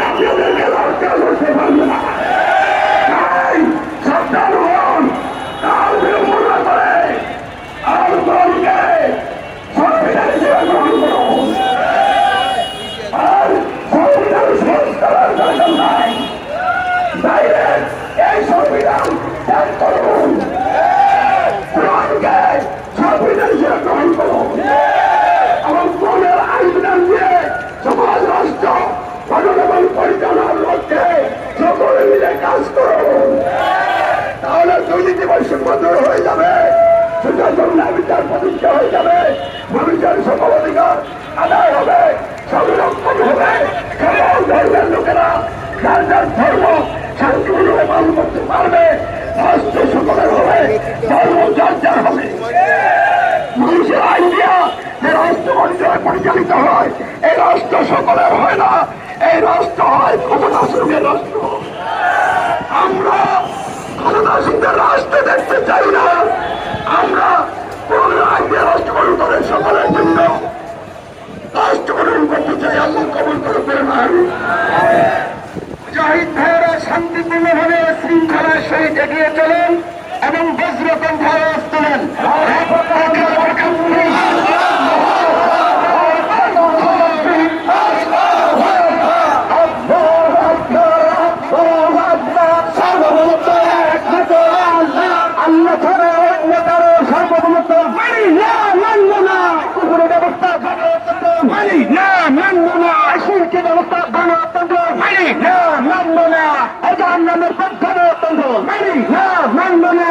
আপনাদেরকে রক্ষা করতে পারবে না তাই সাবধান হন কাল বিলম্ব না করে আর দলকে সংবিধান হিসেবে গ্রহণ করুন আর সংবিধান সংস্কারের দরকার নাই ডাইরেক্ট এই সংবিধান ত্যাগ করুন কোরআনকে সংবিধান হিসেবে গ্রহণ করুন এবং কোরআনের আইন দিয়ে সমাজ রাষ্ট্র গঠন এবং পরিচালনার লক্ষ্যে সকলে মিলে কাজ করুন তাহলে দুর্নীতি বৈষম্য দূর হয়ে যাবে। সুশাসন ন্যায় বিচার প্রতিষ্ঠা হয়ে যাবে। মানুষের সকল অধিকার আদায় হবে। সংরক্ষণ হবে। সকল ধর্মের লোকেরা যার ধর্ম শান্তিপূর্ণভাবে পালন করতে পারবে রাষ্ট্র সকলের হবে, ধর্ম যার হবে। মানুষের আইডিয়া যে রাষ্ট্র পরিচালিত হয়, এই রাষ্ট্র সকলের হয় না। এই রাষ্ট্র হয় ক্ষমতাসীনের রাষ্ট্র আমরা ক্ষমতাসীনদের রাষ্ট্র দেখতে চাই না আমরা কোন আইডিয়া রাষ্ট্র গঠন করে সকলের জন্য রাষ্ট্র গঠন করতে চাই আল্লাহ কবল করবেন জাহিদ ভাইয়েরা শান্তিপূর্ণভাবে শৃঙ্খলার সহিত এগিয়ে চলেন এবং বজ্রকণ্ঠ তোলেন। না মানব মানি না মানব না